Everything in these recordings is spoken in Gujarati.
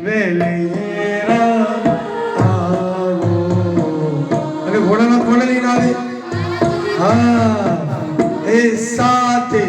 હવે ઘોડાના ખોડે લઈને આવે હા એ સાથે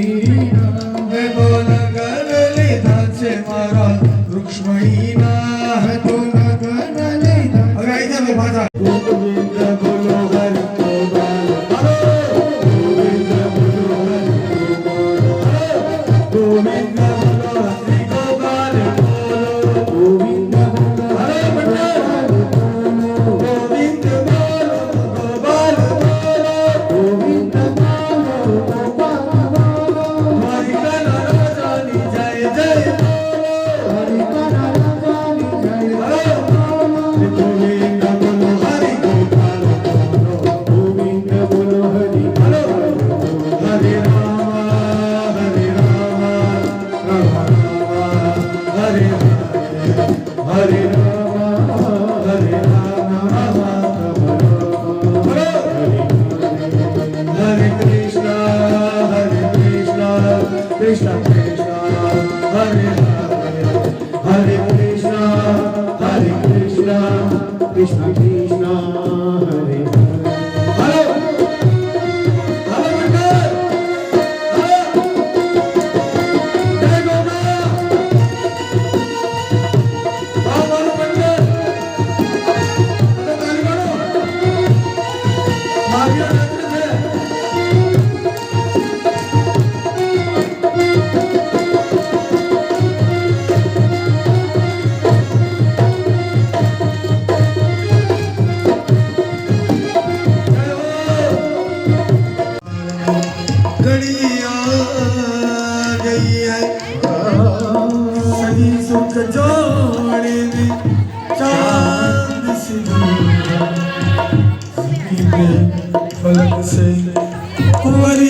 me. What do you Nobody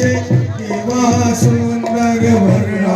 चे देवा सुंदर भरणा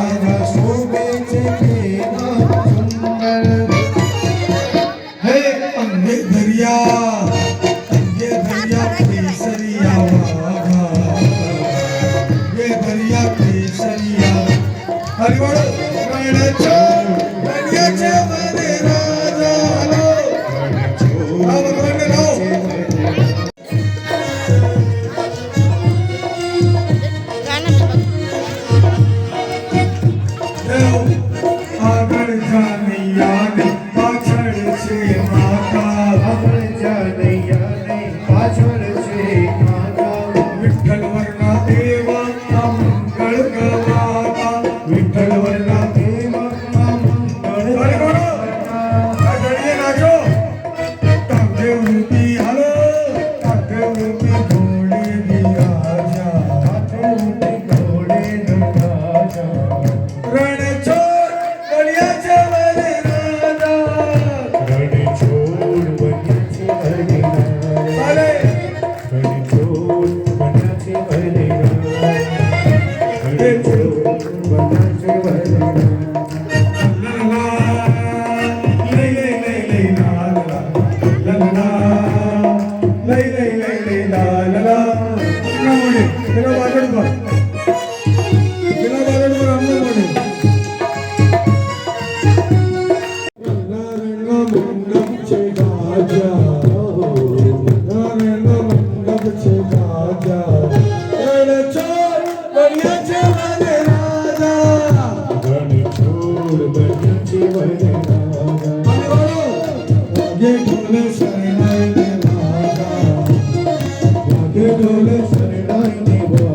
বলে শরণাই নিবা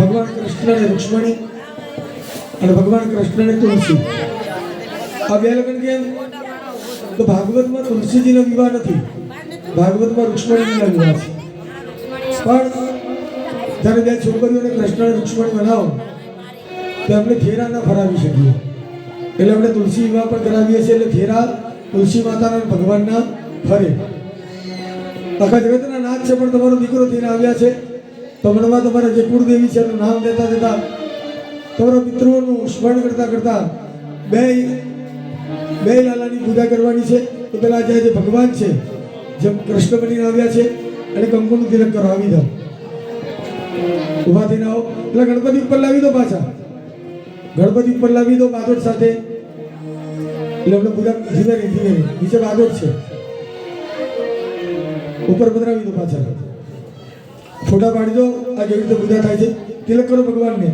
ભગવાન કૃષ્ણને રૂક્ષ્મણી અને ભગવાન કૃષ્ણને તુલસી. આ બે લગ્ન કેમ તો ભાગવતમાં તુલસીજીનો વિવાહ નથી. ભાગવતમાં રૂક્ષ્મણીજીનો વિવાહ છે. પણ જ્યારે બે છોકરીઓને કૃષ્ણ અને રૂક્ષ્મણી બનાવો, તો આપણે ફેરા ના ફરાવી શકીએ. એટલે આપણે તુલસી વિવાહ પણ કરાવીએ છીએ, એટલે ફેરા તુલસી માતાના ભગવાનના ફરે. આખા જગતના નાથ છે, પણ તમારો દીકરો થઈને આવ્યા છે. તો મનમાં તમારા જે કુળદેવી છે એનું નામ લેતા લેતા તમારા મિત્રોનું સ્મરણ કરતા કરતા બે બે લાલાની પૂજા કરવાની છે. તો પેલા જે જે ભગવાન છે, જેમ કૃષ્ણ બનીને આવ્યા છે, અને કંકુનું તિલક કરો, આવી જાઓ. ઊભા થઈને આવો. એટલે ગણપતિ ઉપર લાવી દો પાછા. ગણપતિ ઉપર લાવી દો બાદોટ સાથે. એટલે આપણે પૂજા ધીમે ધીમે નીચે બાદોટ છે. ઉપર પધરાવી દો પાછા. ફોટા પાડી દો. આ જેવી રીતે પૂજા થાય છે? તિલક કરો ભગવાનને.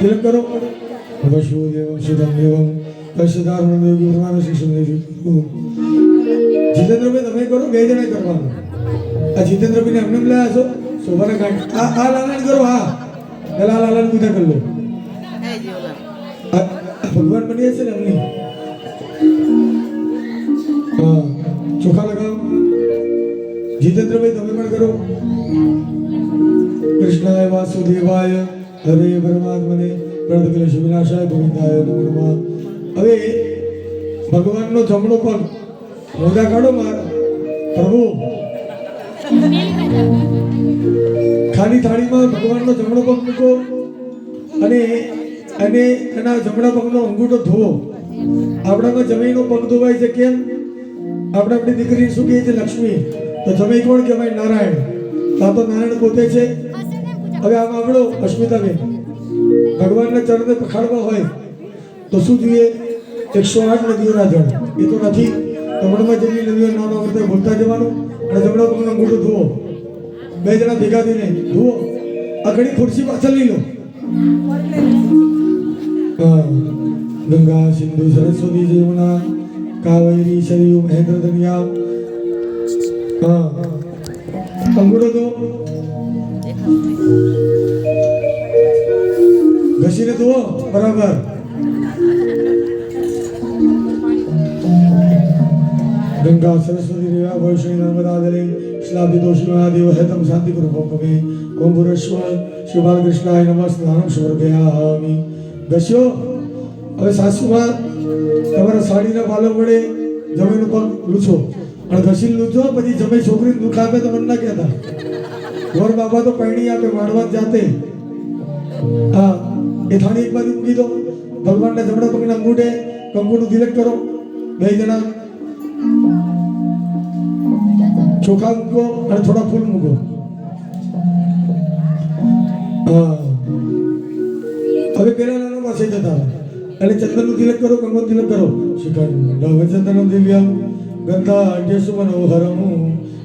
તિલક કરો. વસુદેવ સુદમ દેવમ કશધારણ દેવ ગુરુનામ શિષ્ય દેવ જીતેન્દ્રભાઈ, તમે કરો બે જણા કરવાનું. આ જીતેન્દ્રભાઈને એમને એમ લાયા છો? શોભાના કાંઠ આ આ લાલાને કરો, હા. પેલા આ લાલાની પૂજા કરી લો. ભગવાન બની છે ને એમની? હા ચોખા લગાવો. જીતેન્દ્રભાઈ તમે પણ કરો. કૃષ્ણાય વાસુદેવાય હરે પરમાત્મને પ્રણત વિનાશાય ગોવિંદાય નમઃ. હવે ભગવાનનો જમણો પગ. મોઢા કાઢો માર. પ્રભુ. ખાલી થાળીમાં ભગવાનનો જમણો પગ મૂકો અને અને એના જમણા પગનો અંગૂઠો ધોવો. આપણામાં જમીનો પગ ધોવાય છે કેમ? આપણે આપણી દીકરી શું કહીએ છીએ લક્ષ્મી, તો જમી કોણ કહેવાય? નારાયણ. તા તો નારાયણ પોતે છે. હવે આમ આવડો, અસ્મિતાબેન. ભગવાનના ચરણે પખાડવા હોય તો શું જોઈએ? એકસો આઠ નદીઓના જળ એ તો નથી. તમારામાં જેટલી નદીઓ નામ આવડતા ભૂલતા જવાનું અને જમણા પગનો અંગૂઠો ધોવો. બે જણા ભેગા થઈને, જુઓ અઘડી ખુરશી પાછળ લો. ગંગા, સિંધુ, સરસ્વતી, જમુના, કાવેરી સરયુ મહેન્દ્ર દરિયા હા. અંગૂઠો તો ઘસીને ધોવો બરાબર. ગંગા, સરસ્વતી, રેવા, વૈષ્ણવી, નર્મદા દલે શાંતિ કૃપમે ઓમ પુરશ્વ શ્રી બાલકૃષ્ણાય નમઃ સ્નાનમ સમર્પયામિ ઘસ્યો હવે સાસુમાં તમારા સાડીના પાલવ વડે જમીન ઉપર લૂછો. અને ઘસીને લૂછો, પછી જમે છોકરી દુઃખ આપે તો મને ના કહેતા. ગોર બાબા તો પૈણી આપે માણવા જાતે. હા, એ થાળી એક બાજુ મૂકી દો. ભગવાનના જમણા પગના અંગૂઠે કંકુનું તિલક કરો. બે જણા. ચોખા મૂકો અને થોડા ફૂલ મૂકો હા હવે પેલા નાના પાસે જતા રહો. એટલે ચંદનનું તિલક કરો કંકુનું તિલક કરો શિખંડ વચંદનમ દિવ્યમ ગંધા અઢ્યસુ મનોહરમ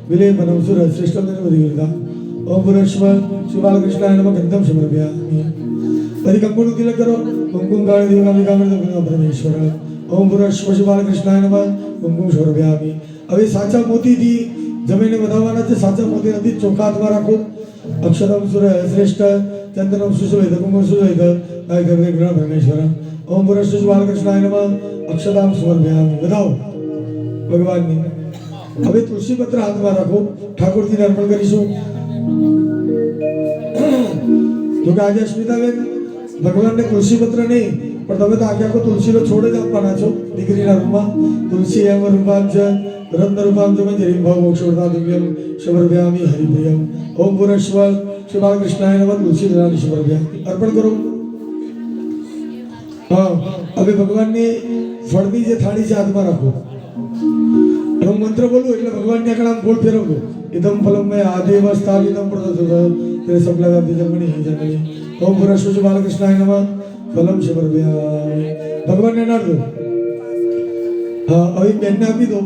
વિલેપનમ સુર શ્રેષ્ઠમ વિરદા ઓમ પુરશ્વ શ્રી બાલકૃષ્ણાય નમઃ ગંધમ સમર્પ્યામિ પછી કંકુનું તિલક કરો કુમકુમ કાળ દીવામિકામૃત પરમેશ્વર ઓમ પુરશ્વ શ્રી બાલકૃષ્ણાય નમઃ કુમકુમ સમર્પ્યામિ હવે સાચા મોતીથી જમીને વધાવવાના છે. સાચા મોતી નથી ચોખા હાથમાં રાખો અક્ષરમ સુર શ્રેષ્ઠ ચંદનમ સુશોભિત કુમકુમ સુશોભિત કાય ગર્વે ગ્રહ પરમેશ્વર. ઓમ શ્રી બાલકૃષ્ણાય નમઃ. અક્ષરામ સુવર્ભ્યામ વધાવો ભગવાનની. હવે તુલસી પત્ર હાથમાં રાખો. ઠાકોરજીને અર્પણ કરીશું. તો કે આજે અસ્મિતાબેન ભગવાનને તુલસી પત્ર નહીં, પણ તમે તો આખે આખો તુલસીનો છોડ જ આપવાના છો દીકરીના રૂપમાં તુલસી એમ રૂમમાં છે રત્ન રૂપામ છે મંજરી ભાવ મોક્ષોતા દિવ્યમ સમર્ભયામી હરિપ્રિયમ ઓમ પુરશ્વ શ્રી બાલકૃષ્ણાય નમઃ તુલસી દલાની અર્પણ કરો હા હવે ભગવાનની ફળની જે થાળી છે હાથમાં રાખો હું મંત્ર બોલું એટલે ભગવાનને આગળ આમ ગોળ ફેરવજો ઇદમ ફલમ મેં આદેવ સ્થાપિતમ પ્રદતો તે સપ્લાવ્યાપ્તિ જન્મની જન્મની ઓમ પુરશ્વ બાલકૃષ્ણાય નમઃ ફલમ સમર્પયામિ ભગવાનને નાડ દો હા હવે બેનને આપી દો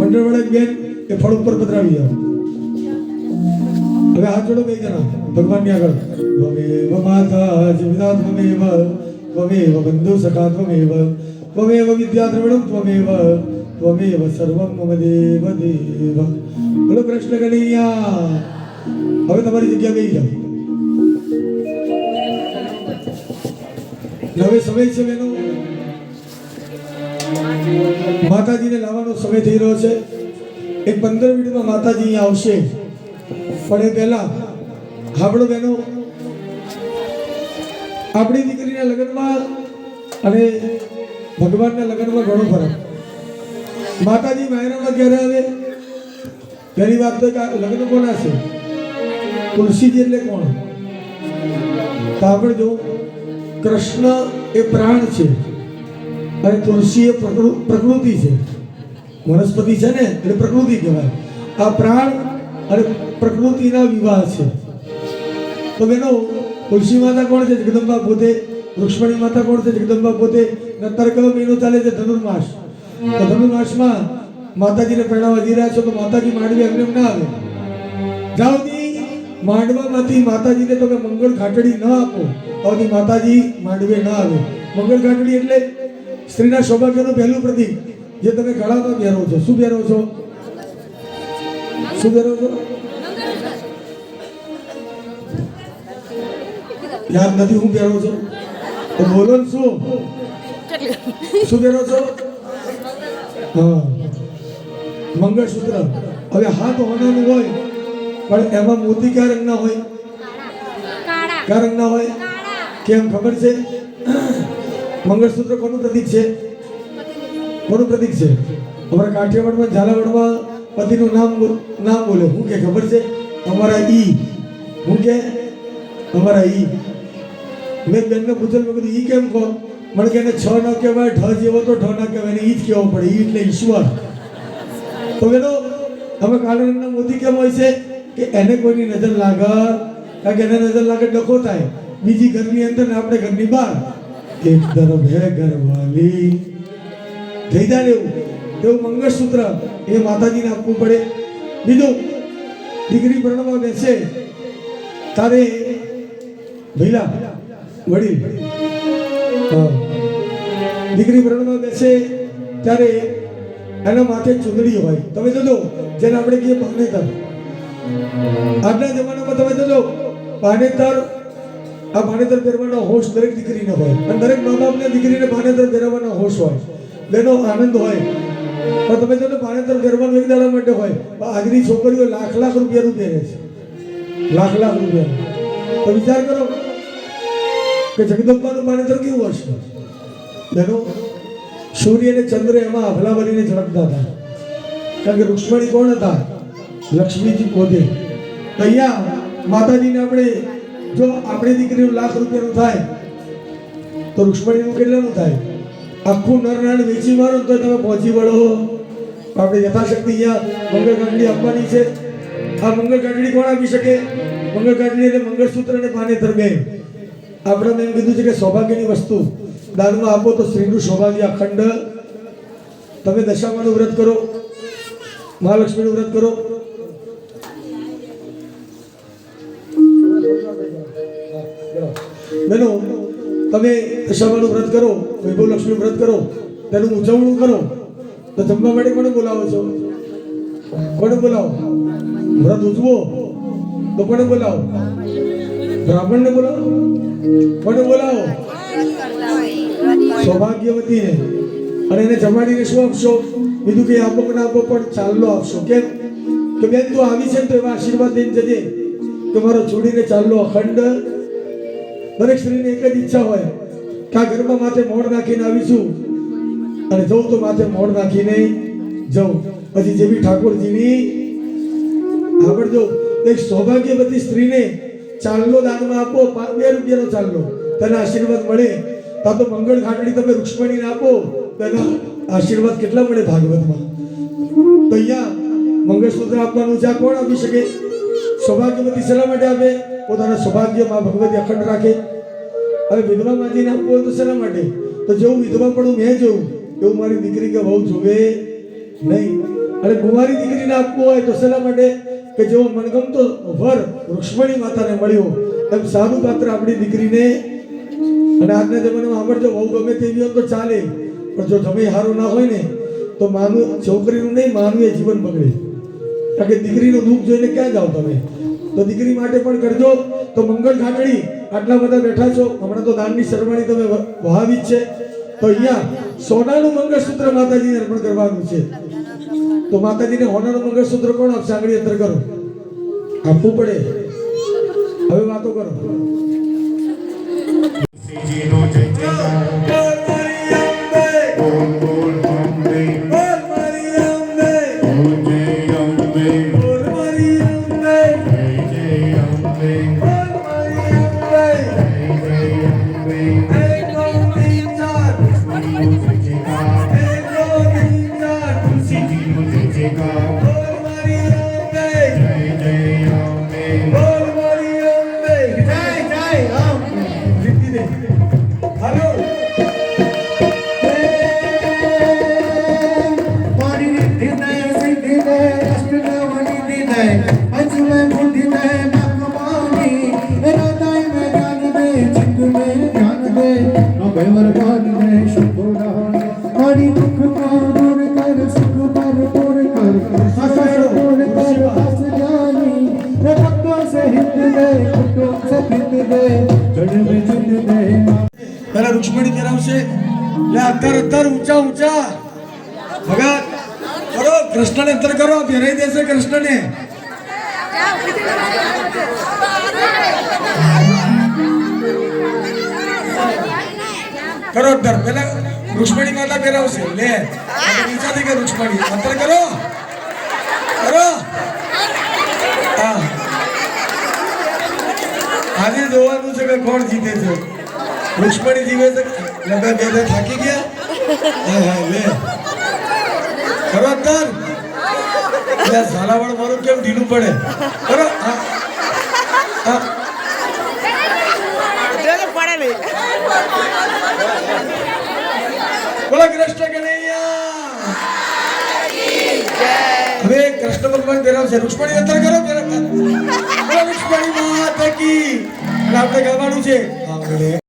મંડળ વડે બેન એ ફળ ઉપર પધરાવી જાઓ હવે હાથ જોડો બે જણા. ભગવાનની આગળ. ત્વમેવ માતા જીવિતા ત્વમેવ બંધુ સખા ત્વમેવ ત્વમેવ વિદ્યા દ્રવિણમ ત્વમેવ ત્વમેવ સર્વમ મમ દેવ દેવ. બોલો કૃષ્ણ કનૈયા. હવે તમારી જગ્યા બેસી જાઓ. હવે સમય છે બેનો. માતાજીને લાવવાનો સમય થઈ રહ્યો છે. એક પંદર મિનિટમાં માતાજી અહીંયા આવશે. પણ એ પહેલા આપણો બહેનો, આપણી દીકરીના લગ્નમાં અને ભગવાનના લગ્નમાં ઘણો ફરક. માતાજી માયરામાં ક્યારે આવે? પહેલી વાત તો કે લગ્ન કોના છે? તુલસીજી એટલે કોણ? તો આપણે જો કૃષ્ણ એ પ્રાણ છે. અને તુલસી એ પ્રકૃતિ છે. વનસ્પતિ છે ને, એટલે પ્રકૃતિ કહેવાય. આ પ્રાણ અને પ્રકૃતિના વિવાહ છે. તો બેનો, તુલસી માતા કોણ છે? જગદંબા પોતે, રુક્ષ્મણી માતા કોણ છે? જગદંબા પોતે નતર કયો મહિનો ચાલે છે ધનુર્માસ. તો ધનુર્માસમાં માતાજીને પ્રણામ વધી રહ્યા છો, તો માતાજી માંડવી એમને એમ ના આવે. જાઓ માંડવામાંથી માતાજીને તમે મંગળ ઘાટડી ન આપો, તો માતાજી માંડવે ના આવે. મંગળ ઘાટડી એટલે સ્ત્રીના સૌભાગ્યનું પહેલું પ્રતીક જે તમે ગળામાં પહેરો છો. શું પહેરો છો? શું પહેરો છો? યાદ નથી હું પહેરો છો? તો બોલો ને શું? શું પહેરો છો? હા. મંગળસૂત્ર. હવે હાથ હોનાનું હોય પણ એમાં મોતી કયા રંગના હોય? કયા રંગના હોય? કેમ ખબર છે? મંગળસૂત્ર કોનું પ્રતીક છે? કોનું પ્રતીક છે? અમારા કાઠિયાવાડમાં ઝાલાવાડમાં પતિનું નામ નામ બોલે. હું કે ખબર છે? અમારા ઈ. હું કે? અમારા ઈ. મેં બેનને પૂછેલું મેં કીધું, ઈ કેમ કહો? મને કે છ ન કહેવાય, ઢ જેવો તો ઢ ન કહેવાય, એને ઈ જ કહેવો પડે, ઈ એટલે ઈશ્વર. તો બેનો, હવે કાળા મોદી કેમ હોય છે? કે એને કોઈની નજર લાગે કારણ કે એને નજર લાગે ડખો થાય. બીજી ઘરની અંદર ને આપણે ઘરની બહાર. એક તરફ હે ઘરવાલી થઈ જાય એવું? એવું મંગળસૂત્ર એ માતાજીને આપવું પડે. બીજું, દીકરી પરણવા બેસે, તારે ભૈલા વડીલ દીકરી પરણવા બેસે, ત્યારે એના માથે ચૂંદડી હોય. તમે જોજો, જેને આપણે કહીએ પાનેતર. આજના જમાનામાં તમે જોજો, પાનેતર આ ભાણેતર પહેરવાનો હોશ દરેક દીકરીને હોય અને દરેક મા બાપને દીકરીને ભાણેતર પહેરવાનો હોશ હોય. બેનો આનંદ હોય. પણ તમે જો ભાણેતર પહેરવાનું એક દાડા માટે હોય. આજની છોકરીઓ લાખ લાખ રૂપિયાનું પહેરે છે. લાખ લાખ રૂપિયા તો વિચાર કરો કે જગદંબાનું ભાણેતર કેવું હશે? બેનો, સૂર્ય અને ચંદ્ર એમાં અભલા બનીને ઝળકતા હતા. કારણ કે રુક્ષ્મણી કોણ હતા? લક્ષ્મીજી પોતે. અહીંયા માતાજીને આપણે જો આપણી દીકરીનું લાખ રૂપિયાનું થાય, તો રૂક્ષ્મણીનું કેટલાનું થાય? આખું નરનાળ વેચી મારો તો તમે પહોંચી વળો. આપણે યથાશક્તિ અહીંયા મંગળ કાંડળી આપવાની છે. આ મંગળ કાંડળી કોણ આપી શકે? મંગળ કાંડળી એટલે મંગળસૂત્ર અને પાનેતર બે આપણે એમ કીધું છે કે સૌભાગ્યની વસ્તુ. દાનમાં આપો તો શ્રીનું સૌભાગ્ય અખંડ. તમે દશામાનું વ્રત કરો. મહાલક્ષ્મીનું વ્રત કરો. બેનો તમે દશામાનું વ્રત કરો વૈભવ લક્ષ્મી વ્રત કરો, તેનું ઉજવણું કરો, તો જમવા માટે કોને બોલાવો છો? કોને બોલાવો? વ્રત ઉજવો, તો કોને બોલાવો? બ્રાહ્મણને બોલાવો? કોને બોલાવો? સૌભાગ્યવતીને. અને એને જમાડીને શું આપશો? બીજું કંઈ આપો કે ના આપો, પણ ચાલનો આપશો. કેમ? કે બેન, તું આવી છે તો એવા આશીર્વાદ દઈને જજે. કે મારો છોડીને ચાલનો અખંડ દરેક સ્ત્રીની એક જ ઈચ્છા હોય કે આ ઘરમાં માથે મોડ નાખીને આવીશું. અને જવું તો માથે મોડ નાખીને જવું પછી જેવી ઠાકોરજીની આગળ જો, એક સૌભાગ્યવતી સ્ત્રીને ચાલ્લો દાનમાં આપો પાંચ બે રૂપિયાનો ચાલ્લો તને આશીર્વાદ મળે. તા તો મંગળ ઘાટડી તમે રૂક્ષ્મણીને આપો. તેના આશીર્વાદ કેટલા મળે ભાગવતમાં? તો અહીંયા મંગળસૂત્ર આપવાનું છે. આ કોણ આપી શકે? સૌભાગ્યવતી શેના માટે આપે? પોતાના સૌભાગ્યમાં ભગવતી અખંડ રાખે. હવે વિધવા માજીને આપવું હોય તો શેના માટે? તો જેવું વિધવા પણ મેં જોયું, એવું મારી દીકરી કે બહુ જોવે નહીં. અને કુમારી દીકરીને આપવું હોય તો શેના માટે? કે જેવો મનગમતો વર રુક્ષ્મણી માતાને મળ્યો, એમ સારું પાત્ર આપણી દીકરીને. અને આજના જમાનામાં સાંભળજો બહુ ગમે તેવી હોય તો ચાલે. પણ જો જમી સારું ના હોય ને, તો માનું છોકરીનું નહીં, માનું જીવન બગડે. કારણ કે દીકરીનું દુઃખ જોઈને ક્યાં જાઓ તમે? તો દીકરી માટે પણ કરજો. તો મંગળ ઘાટડી, આટલા બધા બેઠા છો. હમણાં તો દાનની શરમાણી તમે વહાવી જ છે. તો અહીંયા સોનાનું મંગળસૂત્ર માતાજીને અર્પણ કરવાનું છે. તો માતાજીને હોનાનું મંગળસૂત્ર કોણ આપશે? આંગળી અંતર કરો. આપવું પડે. હવે વાતો કરો. અત્તર અત્તર ઊંચા ઊંચા. ભગત કરો, કૃષ્ણને અંતર કરો ફેરાઈ દેશે કૃષ્ણને. કરો અંતર પેલા રૂક્ષ્મણી માતા પહેરાવશે. લે, આ નીચા થઈ ગયા રૂક્ષ્મણી. અંતર કરો. કરો. આજે જોવાનું છે કે કોણ જીતે છે. રૂક્ષ્મણી જીવે છે લગા બે થાકી ગયા? લે. કરો મારું કેમ ઢીલું પડે? કરો બોલો કૃષ્ણ કનૈયા. હવે કૃષ્ણ ભગવાન ફેરવશે રૂક્ષ્મણી અંતર કરો ફેરવ બોલો માતા કી. આપણે ગાવાનું છે.